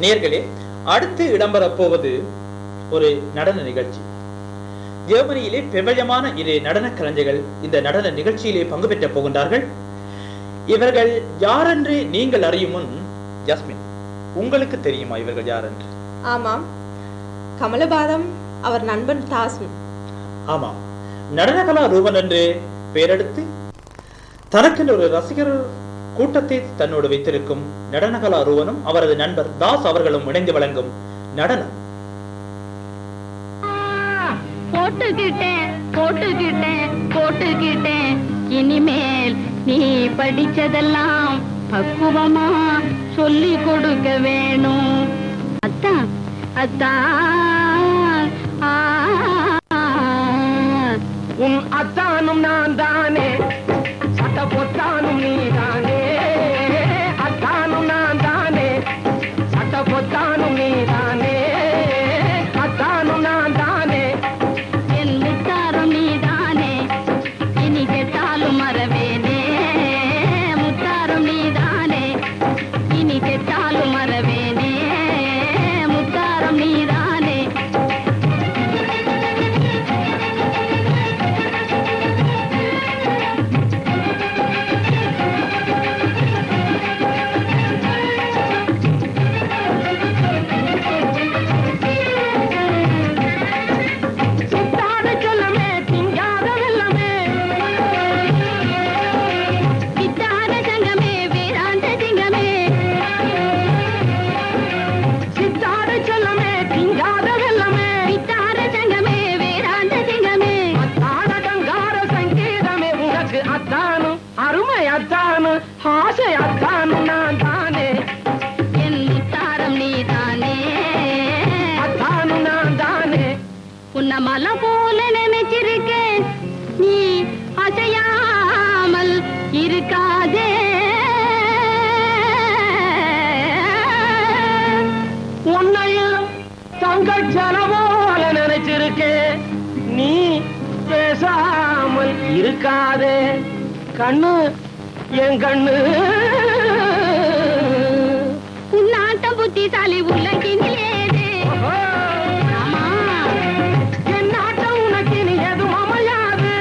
நேர்களே அடுத்து இடம்பெறப் போவது ஒரு நடன நிகழ்ச்சி. ஜெர்மனியிலே பிரபலமான இரு நடன கலைஞர்கள் இந்த நடன நிகழ்ச்சியிலே பங்கு பெற்றப் போகின்றார்கள். இவர்கள் யாரென்று நீங்கள் அறியும் முன் ஜஸ்மின் உங்களுக்கு தெரியுமா இவர்கள் யாரென்று? ஆமாம். கமலபாதம் அவர் நண்பன் தாஸ்மின். ஆமாம். நடனகலா ரூபன் என்று பெயரெடுத்து தனக்கென்று ஒரு ரசிகர் கூட்டத்தை தன்னோடு வைத்திருக்கும் நடனகலா ரூபனும் அவரது நண்பர் தாஸ் அவர்களும் இணைந்து வழங்கும் நடனம். போட்டுக்கிட்டேன் போட்டுக்கிட்டேன் போட்டுக்கிட்டேன். இனிமேல் நீ படிச்சதெல்லாம் பக்குவமா சொல்லி கொடுக்க வேணும். அத்தா அத்தான் உன் அத்தானும் நான் தானே சட்ட பொத்தானும் நீ தானே அத்தானு ஆசை அத்தானு நான் தானே என் முத்தாரம் நீதானே. அத்தானு நான் தானே உன்னை மலை போல நினைச்சிருக்கேன். நீ அசையாமல் இருக்காதே. உன்னையும் தங்கச் போல நினைச்சிருக்கேன். நீ பேசாமல் இருக்காதே. கண்ணு என் கண்ணு. உன்னாட்டம் புத்திசாலி உலகினிலேது ஓஹோ, ஆமா. என் நாட்டம் உனக்கு இனி எதுவும் அமையாது.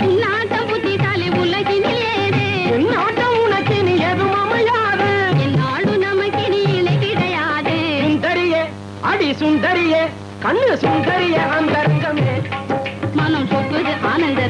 உன்னாட்டம் புத்திசாலி உலகினிலேது என் நாட்டம் உனக்கு இனி எதுவும் அமையாது. என்னாலும் நமக்கு நீ இணை கிடையாது. சுந்தரியே அடி சுந்தரியே கண்ணு சுந்தரியே அந்த ரங்கமே. மனம் சொக்குது ஆனந்த